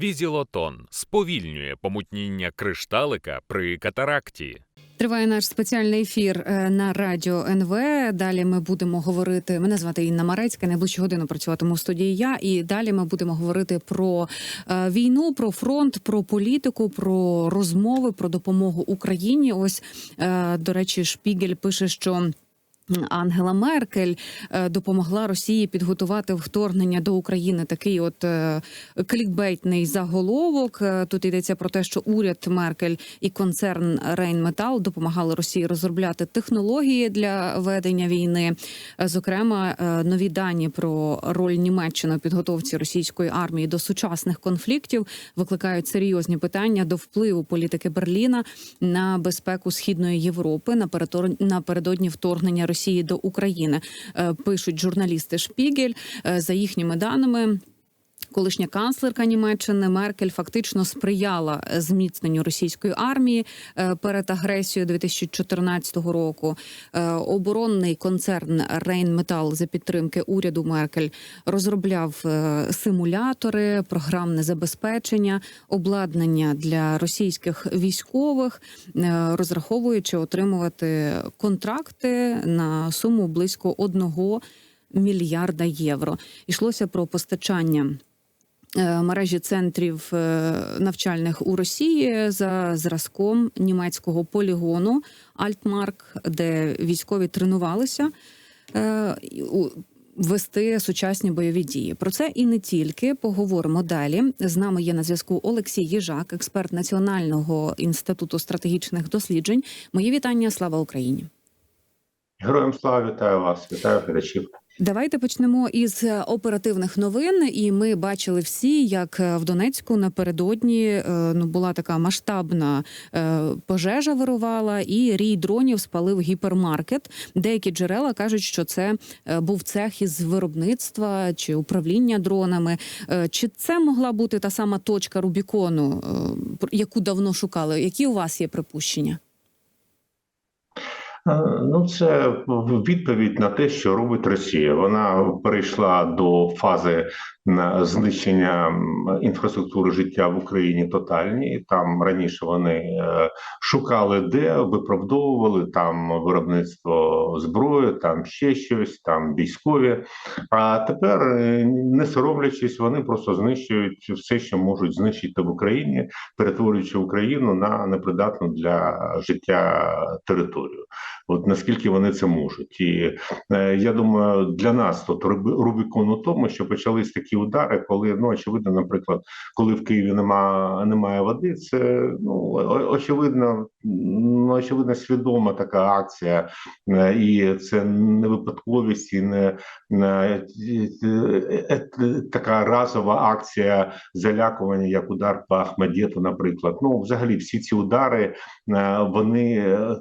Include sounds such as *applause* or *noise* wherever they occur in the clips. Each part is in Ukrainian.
Візілотон сповільнює помутніння кришталика при катаракті. Триває наш спеціальний ефір е, на радіо НВ. Далі ми будемо говорити. Мене звати Інна Марецька. Найближчу годину працюватиму в студії. Я і далі ми будемо говорити про е, війну, про фронт, про політику, про розмови, про допомогу Україні. Ось е, до речі, Шпігель пише, що. Ангела Меркель е, допомогла Росії підготувати вторгнення до України. Такий от е, клікбейтний заголовок. Е, Тут йдеться про те, що уряд Меркель і концерн Рейнметал допомагали Росії розробляти технології для ведення війни. Зокрема, нові дані про роль Німеччини у підготовці російської армії до сучасних конфліктів викликають серйозні питання до впливу політики Берліна на безпеку східної Європи напередодні вторгнення Росії до України. Е, Пишуть журналісти Шпігель Е, за їхніми даними. Колишня канцлерка Німеччини Меркель фактично сприяла зміцненню російської армії е, перед агресією 2014 року. Е, Оборонний концерн Рейнметал за підтримки уряду Меркель розробляв е, симулятори, програмне забезпечення, обладнання для російських військових, е, розраховуючи отримувати контракти на суму близько одного мільярда євро. Йшлося про постачання. Е, Мережі центрів е, навчальних у Росії за зразком німецького полігону Альтмарк, де військові тренувалися е, вести сучасні бойові дії. Про це і не тільки поговоримо далі. З нами є на зв'язку Олексій Їжак, експерт Національного інституту стратегічних досліджень. Мої вітання. Слава Україні! Героям слава вітаю вас, вітаю глядачів. Давайте почнемо із е, оперативних новин. І ми бачили всі, як е, в Донецьку напередодні е, ну була така масштабна пожежа вирувала, і рій дронів спалив гіпермаркет. Деякі джерела кажуть, що це був цех із виробництва чи управління дронами. Чи це могла бути та сама точка Рубікону, яку давно шукали? Які у вас є припущення? Е, Ну, це відповідь на те, що робить Росія. Вона перейшла до фази знищення інфраструктури життя в Україні тотальні. Там раніше вони е, шукали де, виправдовували там виробництво зброї, там ще щось, там військові. А тепер, е, не соромлячись, вони просто знищують все, що можуть знищити в Україні, перетворюючи Україну на непридатну для життя територію. От наскільки вони це можуть, і е, я думаю, для нас тут Рубікон у тому, що почались такі удари, коли ну очевидно, наприклад, коли в Києві нема, немає води, це ну очевидно, ну очевидно, свідома така акція, е, і це не випадковість, і не, така разова акція залякування, як удар по Ахмедєту, наприклад. Ну, взагалі, всі ці удари е, вони е,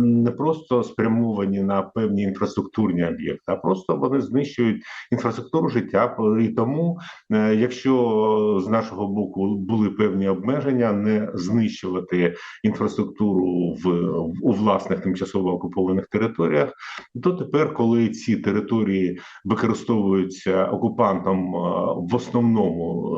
не просто спрямовані на певні інфраструктурні об'єкти, а просто вони знищують інфраструктуру життя. І тому, е, якщо з нашого боку були певні обмеження, не знищувати інфраструктуру в у власних тимчасово окупованих територіях, то тепер, коли ці території використовуються окупантом е, в основному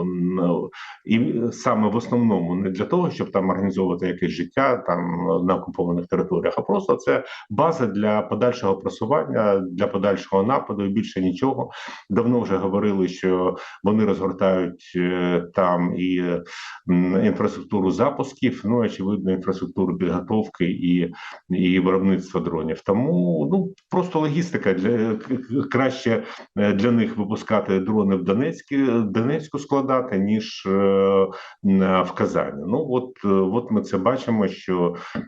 і саме в основному не для того, щоб там організовувати якесь життя там на окупованих територіях, а просто це база для подальшого просування, для подальшого нападу. І більше нічого. Давно вже говорили, що вони розгортають е, там і е, інфраструктуру запусків. Ну очевидно, інфраструктуру підготовки і, і виробництва дронів. Тому ну просто логістика для к- к- краще е, для них випускати дрони в Донецькі Донецьку складати ніж е, в Казані. Ну от, е, от ми це бачимо, що е,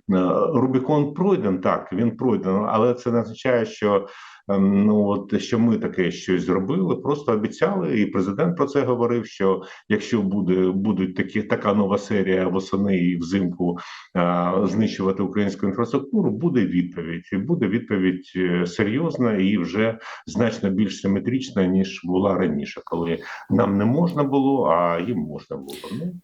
Рубікон пройден, так він пройден, але це не означає, що. Ем, Ну от що ми таке щось зробили, просто обіцяли, і президент про це говорив. Що якщо буде будуть такі така нова серія восени і взимку а, знищувати українську інфраструктуру, буде відповідь, і буде відповідь е, серйозна і вже значно більш симетрична ніж була раніше, коли нам не можна було, а їм можна було.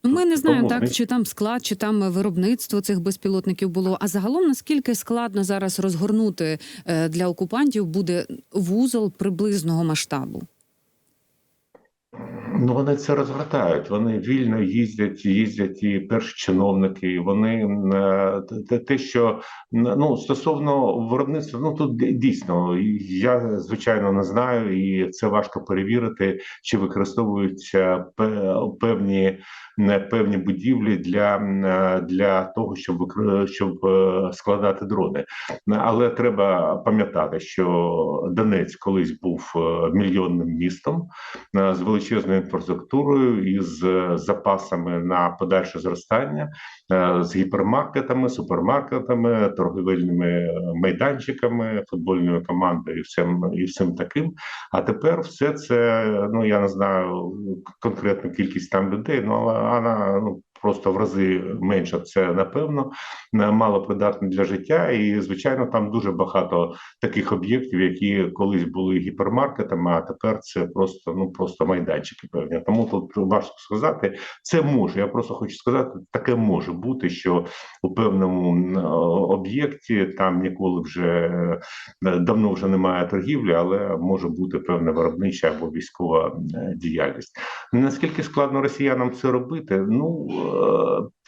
Ну Ми не знаємо так, знищ- чи там склад, чи там виробництво цих безпілотників було. А загалом наскільки складно зараз розгорнути е, для окупантів буде вузол приблизного масштабу? Ну, вони це розгортають. Вони вільно їздять, їздять і перші чиновники. Вони е, те- що ну стосовно виробництва, ну тут дійсно я звичайно не знаю, і це важко перевірити, чи використовуються певні певні будівлі для, е, для того, щоб щоб е, складати дрони. Але треба пам'ятати, що Донець колись був мільйонним містом з величезною інфраструктурою і з е, запасами на подальше зростання, е, з гіпермаркетами, супермаркетами, торговельними е, майданчиками, футбольною командою і всім і всім таким. А тепер все це ну я не знаю конкретну кількість там людей, ну але вона ну. Просто в рази менша це напевно е, мало придатне для життя, і звичайно, там дуже багато таких об'єктів, які колись були гіпермаркетами, а тепер це просто ну просто майданчики певні. Тому тут важко сказати. Це може. Я просто хочу сказати, таке може бути, що у певному об'єкті там ніколи вже е, давно вже немає торгівлі, але може бути певна виробнича або військова е, діяльність. Наскільки складно росіянам це робити? Ну е,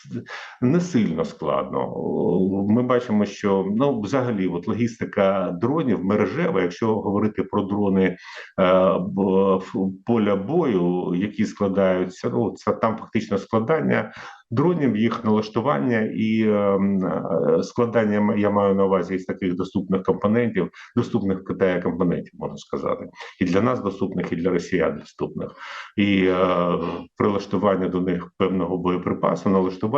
не сильно складно. Ми бачимо, що ну взагалі, от логістика дронів мережева, якщо говорити про дрони е, поля бою, які складаються, ну це там фактично складання дронів, їх налаштування і е, е, складання я маю на увазі із таких доступних компонентів, доступних в компонентів, можна сказати, і для нас доступних, і для росіян доступних, і е, прилаштування до них певного боєприпасу, налаштування,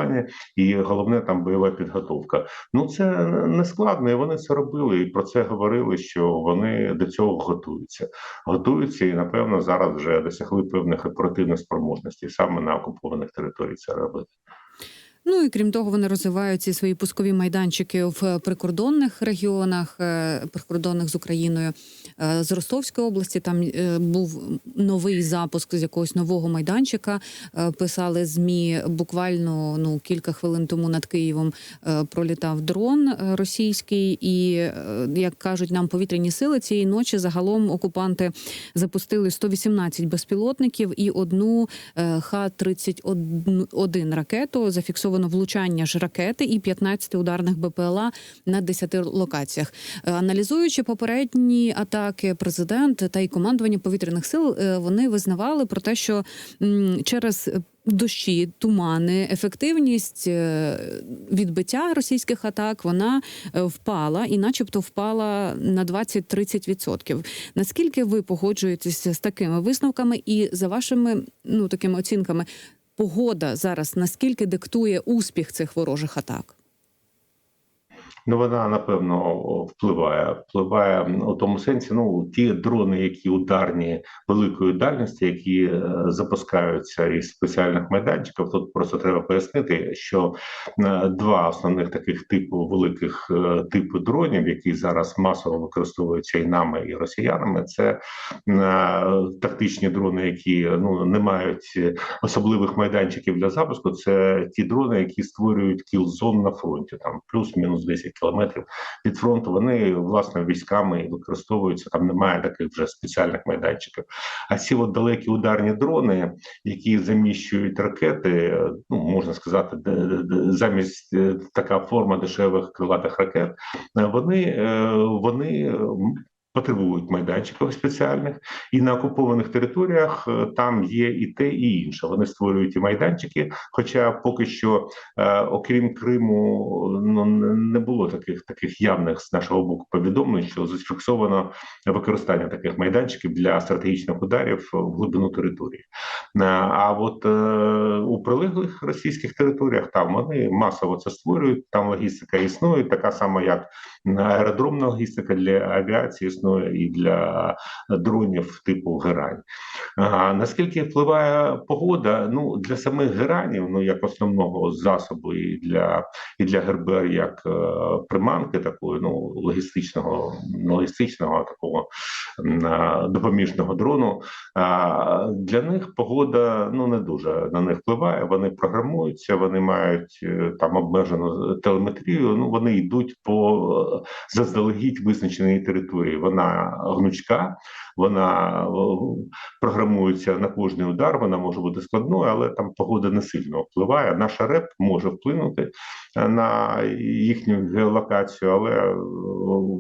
і головне там бойова підготовка. Ну це не складно, і вони це робили, і про це говорили, що вони до цього готуються. Готуються і напевно зараз вже досягли певних оперативних спроможностей саме на окупованих територіях це робити. Ну і крім того, вони розвивають ці свої пускові майданчики в прикордонних регіонах, е, прикордонних з Україною. Е, З Ростовської області там е, був новий запуск з якогось нового майданчика. Е, Писали змі буквально ну кілька хвилин тому над Києвом е, пролітав дрон е, російський, і е, як кажуть нам повітряні сили цієї ночі загалом окупанти запустили 118 безпілотників і одну е, Х-31 ракету. Зафіксовано влучання ж ракети і 15 ударних БПЛА на 10 локаціях. Е, Аналізуючи попередні атаки, президент та й командування повітряних сил е, вони визнавали про те, що через Дощі, тумани, ефективність е, відбиття російських атак вона впала і, начебто, впала на 20-30%. Наскільки ви погоджуєтеся з такими висновками, і за вашими ну такими оцінками, погода зараз наскільки диктує успіх цих ворожих атак? Ну, вона напевно впливає. Впливає у тому сенсі. Ну, ті дрони, які ударні великої дальності, які е, запускаються із спеціальних майданчиків. Тут просто треба пояснити, що е, два основних таких типу великих е, типу дронів, які зараз масово використовуються і нами, і росіянами, це тактичні дрони, які ну не мають особливих майданчиків для запуску. Це ті дрони, які створюють кіл-зон на фронті, там плюс-мінус 10 кілометрів від фронту. Вони власне військами використовуються. Там немає таких вже спеціальних майданчиків. А ці от далекі ударні дрони, які заміщують ракети, ну можна сказати, замість е, така форма дешевих крилатих ракет, е, вони, е, вони потребують майданчиків спеціальних, і на окупованих територіях е, там є і те, і інше. Вони створюють і майданчики. Хоча поки що, е, окрім Криму, ну не- було таких таких явних з нашого боку повідомлень, що зафіксовано використання таких майданчиків для стратегічних ударів в глибину території. Е, А от у прилеглих російських територіях там вони масово це створюють. Там логістика існує, така сама, як аеродромна логістика для авіації існує і для дронів типу герань. А наскільки впливає погода? Ну для самих геранів, ну як основного засобу, і для і для ГРБ як е, приманки такої, ну логістичного, логістичного такого м, допоміжного дрону. А для них погода ну не дуже на них впливає. Вони програмуються, вони мають е, там обмежену телеметрію. Ну вони йдуть по е, заздалегідь визначеній території. Вона гнучка, вона програмується на кожний удар. Вона може бути складною, але там погода не сильно впливає. Наша РЕП може вплинути е, на їхню геолокацію, але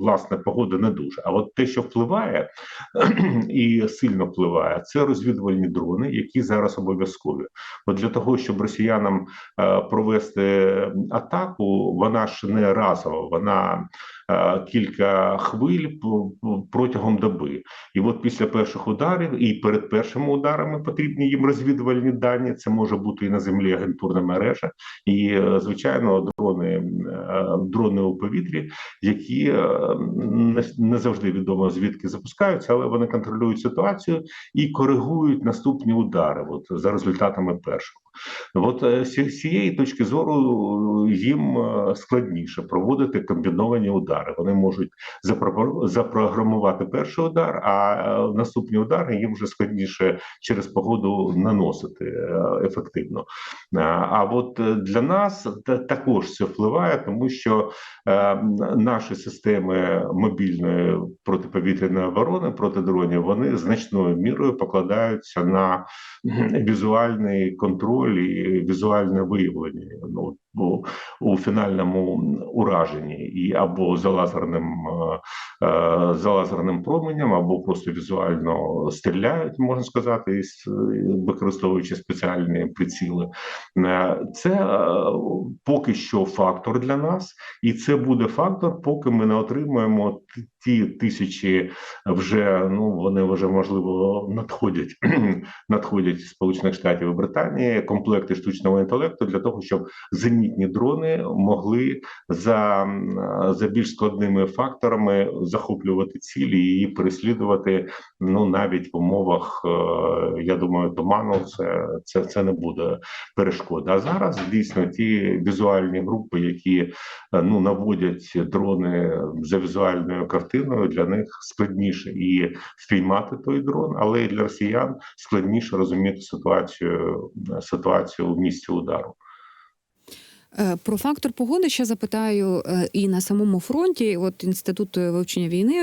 власне погода не дуже. А от те, що впливає *clears throat* і сильно впливає, це розвідувальні дрони, які зараз обов'язкові. От для того, щоб росіянам е, провести атаку, вона ж не разова, вона е, кілька хвиль по- протягом доби. І от після перших ударів і перед першими ударами потрібні їм розвідувальні дані. Це може бути і на землі агентурна мережа, і е, звичайно дрони, е, дрони у повітрі, які е, не завжди відомо звідки запускаються, але вони контролюють ситуацію і коригують наступні удари. От за результатами першого. От е, з цієї точки зору е, їм е, складніше проводити комбіновані удари. Вони можуть запрограмувати перший удар, а наступні удари їм вже складніше через погоду наносити ефективно. А от для нас також це впливає, тому що наші системи мобільної протиповітряної оборони проти дронів вони значною мірою покладаються на візуальний контроль і візуальне виявлення. Ну бо у фінальному ураженні і або за лазерним е, е, за лазерним променем, або просто візуально стріляють, можна сказати, е, використовуючи спеціальні приціли. Це поки що фактор для нас, і це буде фактор, поки ми не отримаємо ті тисячі вже ну вони вже можливо надходять *clears throat* надходять Сполучених Штатів і Британії комплекти штучного інтелекту для того, щоб зенітні дрони могли за, за більш складними факторами захоплювати цілі і переслідувати. Ну навіть в умовах, е, я думаю, туману це, це, це не буде перешкода. А зараз дійсно ті візуальні групи, які е, ну наводять дрони за візуальною картиною, для них складніше і впіймати той дрон, але і для росіян складніше розуміти ситуацію ситуацію в місці удару. Е, Про фактор погоди ще запитаю е, і на самому фронті. От інститут вивчення війни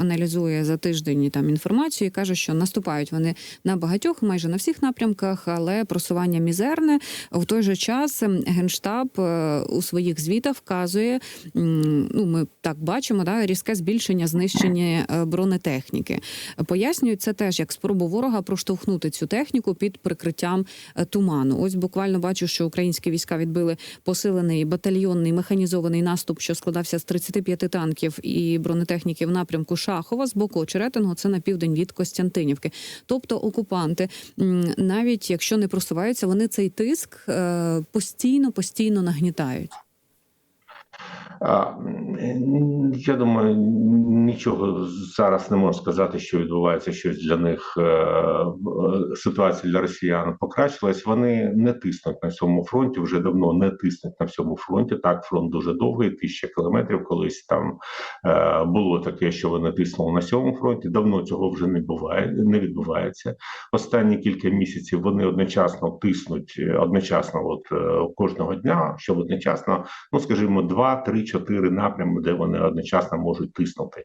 аналізує за тиждень там інформацію і каже, що наступають вони на багатьох, майже на всіх напрямках, але просування мізерне. В той же час ем, генштаб е, у своїх звітах вказує. Ну, ми так бачимо, да, різке збільшення знищення е, бронетехніки. Пояснюють це теж як спробу ворога проштовхнути цю техніку під прикриттям е, туману. Ось буквально бачу, що українські війська відбили посилений батальйонний механізований наступ, що складався з 35 танків і бронетехніки в напрямку Шахова з боку Очеретиного. Це на південь від Костянтинівки. Тобто окупанти, навіть якщо не просуваються, вони цей тиск е, постійно постійно нагнітають. Я думаю, нічого зараз не можу сказати, що відбувається щось для них. е, Ситуація для росіян покращилась. Вони не тиснуть на цьому фронті. Вже давно не тиснуть на всьому фронті. Так, фронт дуже довгий, тисяча кілометрів. Колись там е, було таке, що вони тиснули на цьому фронті. Давно цього вже не буває, не відбувається. Останні кілька місяців вони одночасно тиснуть одночасно, от е, кожного дня, щоб одночасно, ну скажімо, два, три, чотири напрями, де вони одночасно можуть тиснути.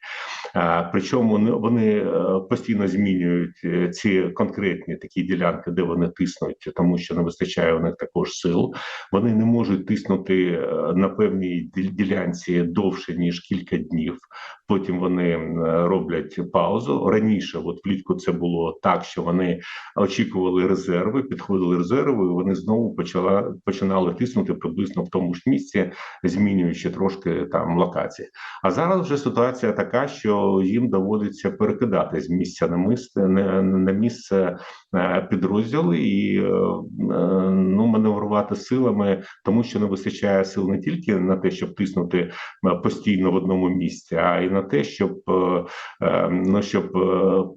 Е, Причому вони- е, постійно змінюють е, ці конкретні такі ділянки, де вони тиснуть, тому що не вистачає у них також сил. Вони не можуть тиснути на певній ділянці довше ніж кілька днів. Потім вони роблять паузу. Раніше, от влітку, це було так, що вони очікували резерви, підходили резерви. і Вони знову почала починали тиснути приблизно в тому ж місці, змінюючи трошки там локації. А зараз вже ситуація така, що їм доводиться перекидати з місця на місце на, місце е, підрозділи і е, ну маневрувати силами, тому що не вистачає сил не тільки на те, щоб тиснути е, постійно в одному місці, а й на те, щоб ну щоб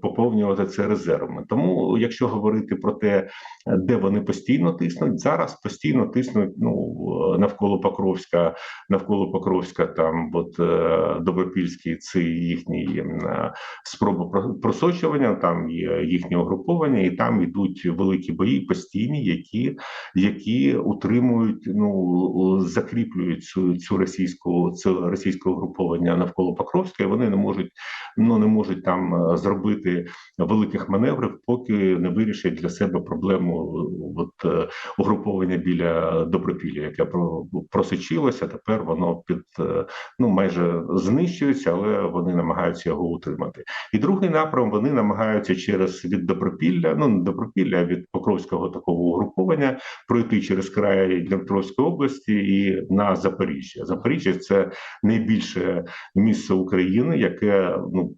поповнювати це резервами. Тому, якщо говорити про те, де вони постійно тиснуть, зараз постійно тиснуть ну навколо Покровська, навколо Покровська. Покровська, там от е, Добропільський, це їхній е, спроба про- просочування. Там є їхнє угруповання, і там йдуть великі бої постійні, які, які утримують, ну закріплюють цю, цю російську цю російське угруповання навколо Покровська. і Вони не можуть ну не можуть там е, зробити великих маневрів, поки не вирішать для себе проблему от угруповання біля Добропілля, яке про- просочилося. Тепер воно під е, ну майже знищується, але вони намагаються його утримати. І другий напрям вони намагаються через від Добропілля, ну не Добропілля, а від Покровського такого угруповання пройти через край Дніпровської області і на Запоріжжя. Запоріжжя це найбільше місце України, яке ну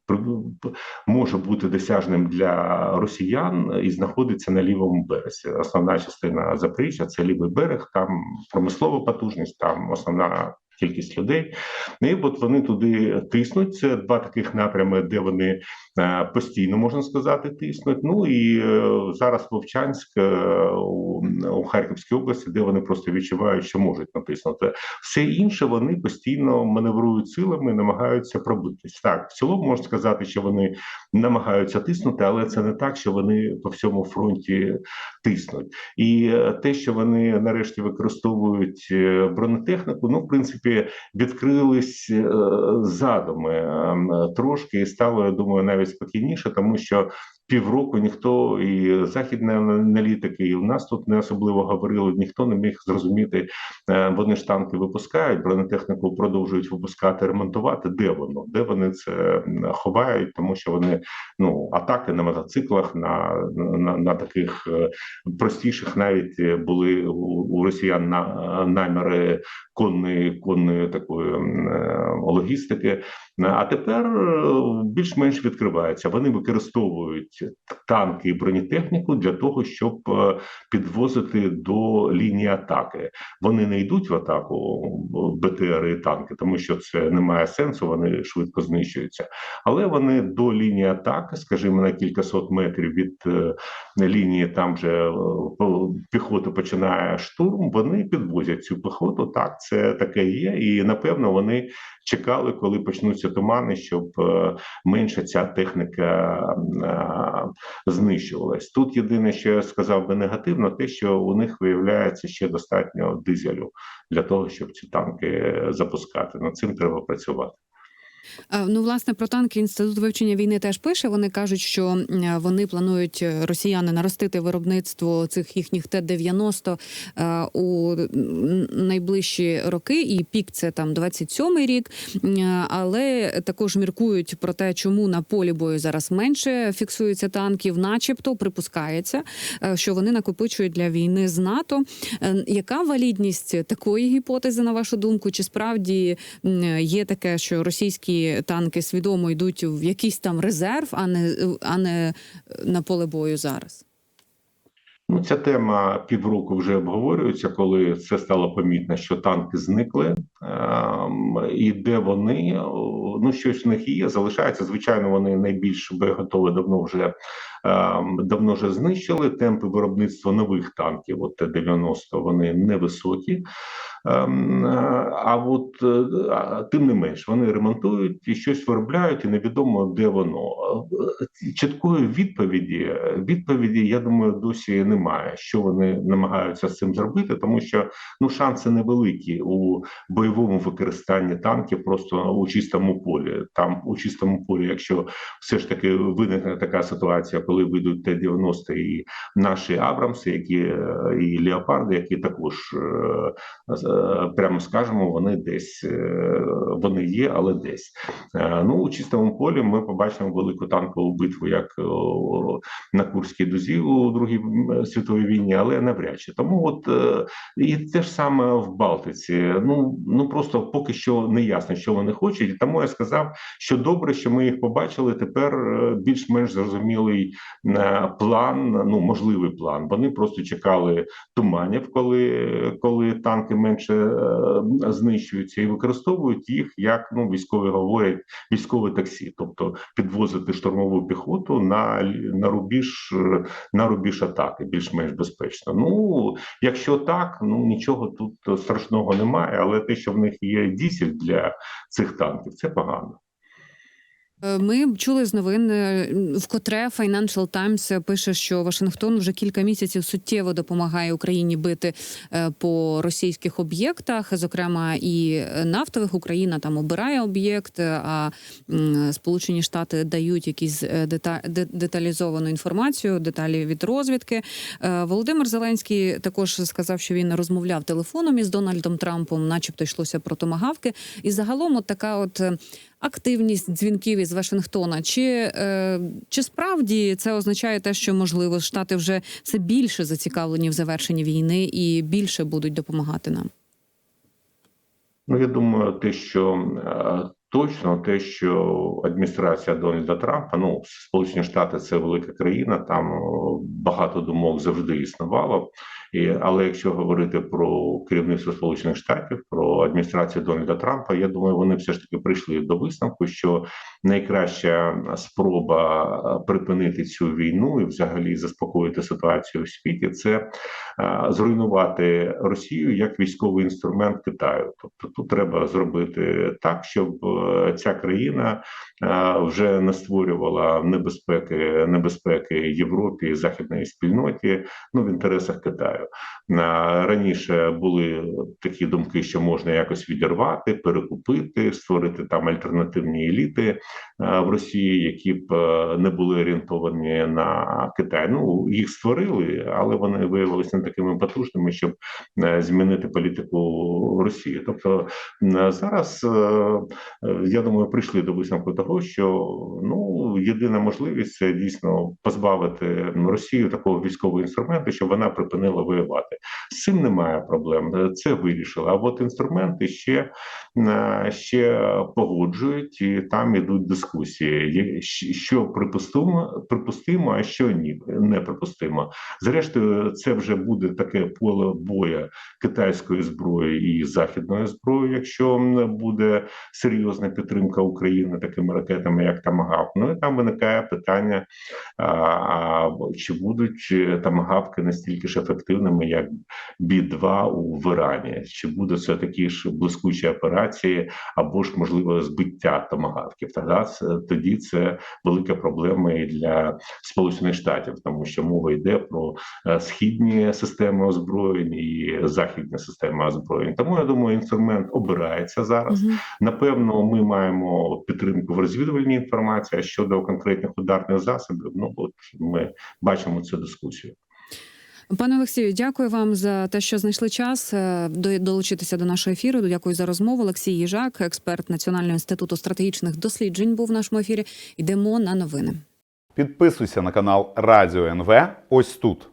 може бути досяжним для росіян і знаходиться на лівому березі. Основна частина Запоріжжя це лівий берег, там промислова потужність, там основна. Кількість людей, і от вони туди тиснуть. Це два таких напрями, де вони е, постійно можна сказати, тиснуть. Ну і е, зараз Вовчанськ е, у, Харківській області, де вони просто відчувають, що можуть натиснути. Все інше вони постійно маневрують силами, намагаються пробитись. Так, в цілому можна сказати, що вони намагаються тиснути, але це не так, що вони по всьому фронті тиснуть. І те, що вони нарешті використовують бронетехніку, ну в принципі відкрились е, задуми е, трошки, і стало, я думаю, навіть спокійніше, тому що. Півроку ніхто і західні аналітики, і у нас тут не особливо говорили. Ніхто не міг зрозуміти. е, Вони ж танки випускають, бронетехніку продовжують випускати, ремонтувати. Де воно? Де вони це ховають? Тому що вони ну атаки на мотоциклах, на, на, на таких простіших навіть були у росіян на наміри конної конної такої е, логістики. А тепер е, більш-менш відкривається. Вони використовують танки і бронетехніку для того, щоб е, підвозити до лінії атаки. Вони не йдуть в атаку БТР і танки, тому що це не має сенсу. Вони швидко знищуються. Але вони до лінії атаки, скажімо, на кількасот метрів від е, лінії, там е, по- піхота починає штурм. Вони підвозять цю піхоту. Так, це таке є, і напевно вони чекали, коли почнуться тумани, щоб е, менше ця техніка е, знищувалась. Тут єдине, що я сказав би негативно, те, що у них виявляється ще достатньо дизелю для того, щоб ці танки запускати. Над цим треба працювати. Е, Ну, власне, про танки інститут вивчення війни теж пише. Вони кажуть, що вони планують е, росіяни наростити виробництво цих їхніх Т-90 е, у найближчі роки, і пік це там 27-й рік. Е, Але також міркують про те, чому на полі бою зараз менше фіксується танків, начебто припускається, е, що вони накопичують для війни з НАТО. Е, Яка валідність такої гіпотези, на вашу думку? Чи справді є таке, що російські танки свідомо йдуть в якийсь там резерв, а не, а не на поле бою зараз? Ну, ця тема півроку вже обговорюється, коли це стало помітно, що танки зникли, ем, і де вони ну щось в них є. Залишається звичайно. Вони найбільш готові давно вже давно вже знищили. Темпи виробництва нових танків, от Т-90, вони невисокі. Ем, А от е, тим не менш вони ремонтують і щось виробляють, і невідомо де воно. Е, Чіткої відповіді відповіді, я думаю, досі немає. Що вони намагаються з цим зробити, тому що ну шанси невеликі у бойовому використанні танків просто у чистому полі. Там у чистому полі, якщо все ж таки виникне така ситуація, коли вийдуть Т-90 і наші Абрамси, які е, і Леопарди, які також е, е, прямо скажемо, вони десь вони є, але десь. Ну у чистому полі ми побачимо велику танкову битву, як на Курській дузі у Другій світовій війні, але навряд чи. Тому от і те ж саме в Балтиці. Ну ну просто поки що не ясно, що вони хочуть. Тому я сказав, що добре, що ми їх побачили. Тепер більш-менш зрозумілий план, ну можливий план. Вони просто чекали туманів, коли, коли танки менше е, знищуються, і використовують їх як ну військові говорять, військове таксі, тобто підвозити штурмову піхоту на, на рубіж е, на рубіж атаки, більш-менш безпечно. Ну якщо так, ну нічого тут страшного немає, але те, що в них є дізель для цих танків. Це погано. Е, Ми чули з новин, е, вкотре Financial Times пише, що Вашингтон вже кілька місяців суттєво допомагає Україні бити е, по російських об'єктах, зокрема і нафтових. Україна там обирає об'єкт, а Сполучені Штати дають якісь деталізовану інформацію, деталі від розвідки. Володимир Зеленський також сказав, що він розмовляв телефоном із Дональдом Трампом, начебто йшлося про томагавки. І загалом, от така от. Е, активність дзвінків із Вашингтона. Чи, е, чи справді це означає те, що можливо штати вже все більше зацікавлені в завершенні війни і більше будуть допомагати нам? Ну, я думаю, те, що е, точно те, що адміністрація Дональда Трампа, ну Сполучені Штати це велика країна, там багато думок завжди існувало. І, але якщо говорити про керівництво Сполучених Штатів, про адміністрацію Дональда Трампа, я думаю, вони все ж таки прийшли до висновку, що найкраща спроба е, припинити цю війну і взагалі заспокоїти ситуацію в світі, це е, зруйнувати Росію як військовий інструмент Китаю. Тобто тут треба зробити так, щоб е, ця країна вже не створювала небезпеки небезпеки Європі і західної спільноті ну в інтересах Китаю. Е, Раніше були такі думки, що можна якось відірвати, перекупити, створити там альтернативні еліти е, в Росії, які б е, не були орієнтовані на Китай. Ну їх створили, але вони виявилися не такими потужними, щоб змінити політику Росії. Тобто зараз я думаю, прийшли до висновку того, що ну єдина можливість це дійсно позбавити Росію такого військового інструменту, щоб вона припинила воювати. З цим немає проблем. Це вирішили. А от інструменти ще, ще погоджують, і там ідуть дискусії. Що припустимо, припустимо, а що ні, неприпустимо. Зрештою, це вже буде таке поле боя китайської зброї і західної зброї, якщо буде серйозна підтримка України такими ракетами, як Тамагавк. Ну і там виникає питання: а, чи будуть е, тамагавки настільки ж ефективними, як Бі-2 у в Ірані? Чи буде це такі ж блискучі операції, або ж можливо збиття томагавків? Тоді це тоді це велика проблема і для Сполучених Штатів, тому що мова йде про е, східні системи озброєнь і західні системи озброєнь. Тому я думаю, інструмент обирається зараз. Мгм. Напевно, ми маємо підтримку в розвідувальній інформації. А щодо конкретних ударних засобів, ну от ми бачимо цю дискусію. Пане Олексію, дякую вам за те, що знайшли час е, до- долучитися до нашого ефіру. Дякую за розмову. Олексій Їжак, експерт Національного інституту стратегічних досліджень, був в нашому ефірі. Йдемо на новини. Підписуйся на канал Радіо НВ ось тут.